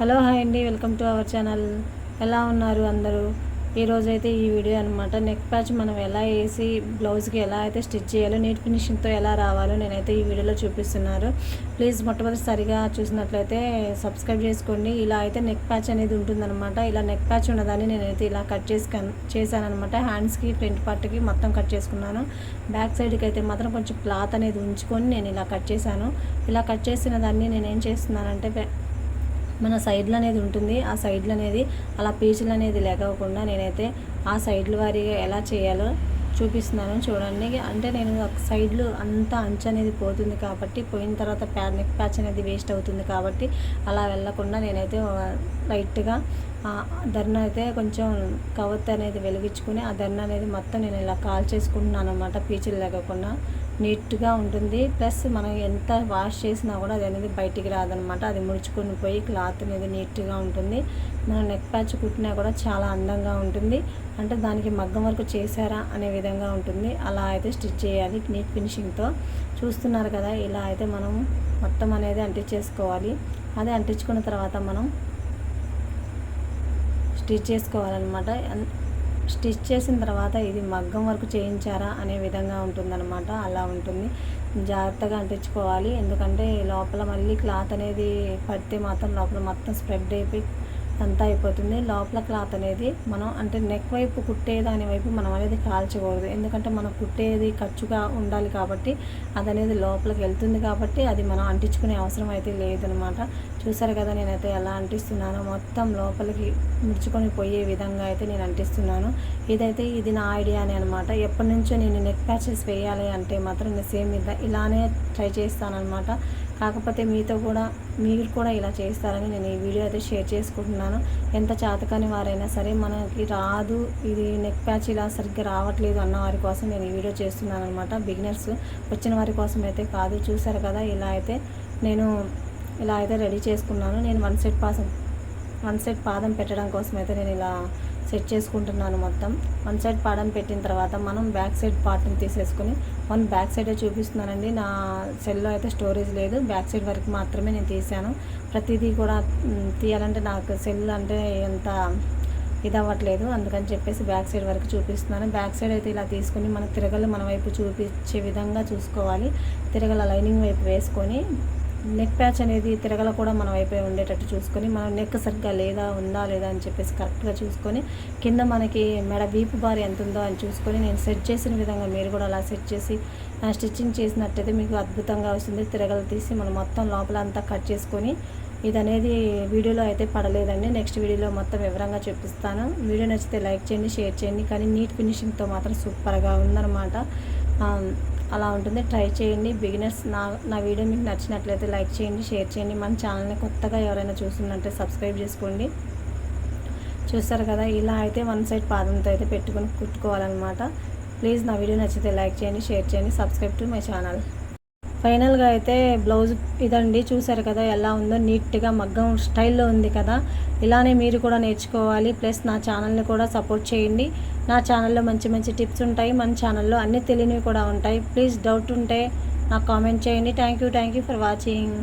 Hello hi అండి. Welcome to our channel. ఎలా ఉన్నారు అందరూ? ఈరోజు అయితే ఈ వీడియో అనమాట నెక్ ప్యాచ్ మనం ఎలా వేసి బ్లౌజ్కి ఎలా అయితే స్టిచ్ చేయాలో నీట్ ఫినిషింగ్తో ఎలా రావాలో నేనైతే ఈ వీడియోలో చూపిస్తున్నారు. ప్లీజ్ మొట్టమొదటిసారిగా చూసినట్లయితే సబ్స్క్రైబ్ చేసుకోండి. ఇలా అయితే నెక్ ప్యాచ్ అనేది ఉంటుందన్నమాట. ఇలా నెక్ ప్యాచ్ ఉన్నదాన్ని నేనైతే ఇలా కట్ చేసి చేశాననమాట హ్యాండ్స్కి ఫ్రంట్ పార్ట్కి మొత్తం కట్ చేసుకున్నాను. బ్యాక్ సైడ్కి అయితే మాత్రం కొంచెం క్లాత్ అనేది ఉంచుకొని నేను ఇలా కట్ చేశాను. ఇలా కట్ చేసిన దాన్ని నేనేం చేస్తున్నానంటే మన సైడ్లు అనేది ఉంటుంది. ఆ సైడ్లు అనేది అలా పీచులు అనేది లేకపోకుండా నేనైతే ఆ సైడ్ల వారీగా ఎలా చేయాలో చూపిస్తున్నాను చూడండి. అంటే నేను సైడ్లు అంతా అంచు అనేది పోతుంది కాబట్టి పోయిన తర్వాత ప్యా నెక్ ప్యాచ్ అనేది వేస్ట్ అవుతుంది కాబట్టి అలా వెళ్ళకుండా నేనైతే లైట్గా ధర్న అయితే కొంచెం కవత్ అనేది వెలిగించుకుని ఆ ధర్న అనేది మొత్తం నేను ఇలా కాల్ చేసుకుంటున్నాను అనమాట పీచులు లేకుండా నీట్గా ఉంటుంది. ప్లస్ మనం ఎంత వాష్ చేసినా కూడా అది అనేది బయటికి రాదనమాట. అది ముడుచుకొని పోయి క్లాత్ అనేది నీట్గా ఉంటుంది. మనం నెక్ ప్యాచ్ కుట్టినా కూడా చాలా అందంగా ఉంటుంది. అంటే దానికి మగ్గం వరకు చేశారా అనే విధంగా ఉంటుంది. అలా అయితే స్టిచ్ చేయాలి నీట్ ఫినిషింగ్తో. చూస్తున్నారు కదా ఇలా అయితే మనం మొత్తం అనేది అంటించేసుకోవాలి. అదే అంటించుకున్న తర్వాత మనం స్టిచ్ చేసుకోవాలన్నమాట. స్టిచ్ చేసిన తర్వాత ఇది మగ్గం వరకు చేయించారా అనే విధంగా ఉంటుందన్నమాట. అలా ఉంటుంది. జాగ్రత్తగా అంటించుకోవాలి. ఎందుకంటే లోపల మళ్ళీ క్లాత్ అనేది పడితే మాత్రం లోపల మొత్తం స్ప్రెడ్ అయిపోయి అంతా అయిపోతుంది. లోపల క్లాత్ అనేది మనం అంటే నెక్ వైపు కుట్టేదాని వైపు మనం అనేది కాల్చకూడదు. ఎందుకంటే మనం కుట్టేది ఖర్చుగా ఉండాలి కాబట్టి అది అనేది లోపలికి వెళ్తుంది కాబట్టి అది మనం అంటించుకునే అవసరం అయితే లేదనమాట. చూసారు కదా నేనైతే ఎలా అంటిస్తున్నానో? మొత్తం లోపలికి ముడుచుకొని పోయే విధంగా అయితే నేను అంటిస్తున్నాను. ఇదైతే ఇది నా ఐడియానే అనమాట. ఎప్పటి నుంచో నేను నెక్ ప్యాచెస్ వేయాలి అంటే మాత్రం నేను సేమ్ ఇలానే ట్రై చేస్తానమాట కాకపోతే మీతో కూడా మీరు కూడా ఇలా చేస్తారని నేను ఈ వీడియో అయితే షేర్ చేసుకుంటున్నాను. ఎంత చేతకాని వారైనా సరే మనకి రాదు ఇది నెక్ ప్యాచ్ ఇలా సరిగ్గా రావట్లేదు అన్న వారి కోసం నేను ఈ వీడియో చేస్తున్నాను అనమాట బిగినర్స్ వచ్చిన వారి కోసం అయితే కాదు చూసారు కదా ఇలా అయితే నేను ఇలా అయితే రెడీ చేసుకున్నాను. నేను వన్ సెట్ పాసం వన్ సెట్ పాదం పెట్టడం కోసం అయితే నేను ఇలా సెట్ చేసుకుంటున్నాను మొత్తం. వన్ సైడ్ పాడని పెట్టిన తర్వాత మనం బ్యాక్ సైడ్ పార్ట్ని తీసేసుకొని వన్ బ్యాక్ సైడే చూపిస్తున్నానండి. నా సెల్లో అయితే స్టోరేజ్ లేదు. బ్యాక్ సైడ్ వరకు మాత్రమే నేను తీసాను ప్రతిదీ కూడా తీయాలంటే నాకు సెల్ అంటే ఎంత ఇది అవ్వట్లేదు. అందుకని చెప్పేసి బ్యాక్ సైడ్ వరకు చూపిస్తున్నాను. బ్యాక్ సైడ్ అయితే ఇలా తీసుకొని మన తిరగలు మన వైపు చూపించే విధంగా చూసుకోవాలి. తిరగల లైనింగ్ వైపు వేసుకొని నెక్ ప్యాచ్ అనేది తిరగల కూడా మనం అయిపోయి ఉండేటట్టు చూసుకొని మనం నెక్ సరిగ్గా లేదా ఉందా లేదా అని చెప్పేసి కరెక్ట్గా చూసుకొని కింద మనకి మెడ వీపు బార్ ఎంత ఉందో అని చూసుకొని నేను సెట్ చేసిన విధంగా మీరు కూడా అలా సెట్ చేసి స్టిచ్చింగ్ చేసినట్టయితే మీకు అద్భుతంగా వస్తుంది. తిరగలు తీసి మనం మొత్తం లోపల అంతా కట్ చేసుకొని ఇది అనేది వీడియోలో అయితే పడలేదండి. నెక్స్ట్ వీడియోలో మొత్తం వివరంగా చూపిస్తాను. వీడియో నచ్చితే లైక్ చేయండి షేర్ చేయండి. కానీ నీట్ ఫినిషింగ్తో మాత్రం సూపర్గా ఉందన్నమాట. అలా ఉంటుంది. ట్రై చేయండి. బిగినర్స్ నా నా వీడియో మీకు నచ్చినట్లయితే లైక్ చేయండి షేర్ చేయండి. మన ఛానల్ని కొత్తగా ఎవరైనా చూస్తున్నట్టే సబ్స్క్రైబ్ చేసుకోండి. చూస్తారు కదా ఇలా అయితే వన్ సైడ్ పాదంతో అయితే పెట్టుకొని కుట్టుకోవాలన్నమాట. ప్లీజ్ నా వీడియో నచ్చితే లైక్ చేయండి షేర్ చేయండి సబ్స్క్రైబ్ టు మై ఛానల్ ఫైనల్గా అయితే బ్లౌజ్ ఇదండి. చూసారు కదా ఎలా ఉందో నీట్గా మగ్గం స్టైల్లో ఉంది కదా. ఇలానే మీరు కూడా నేర్చుకోవాలి. ప్లస్ నా ఛానల్ని కూడా సపోర్ట్ చేయండి. నా ఛానల్లో మంచి మంచి టిప్స్ ఉంటాయి. మన ఛానల్లో అన్నీ తెలియనివి కూడా ఉంటాయి. ప్లీజ్ డౌట్ ఉంటే నాకు కామెంట్ చేయండి. Thank you thank you for watching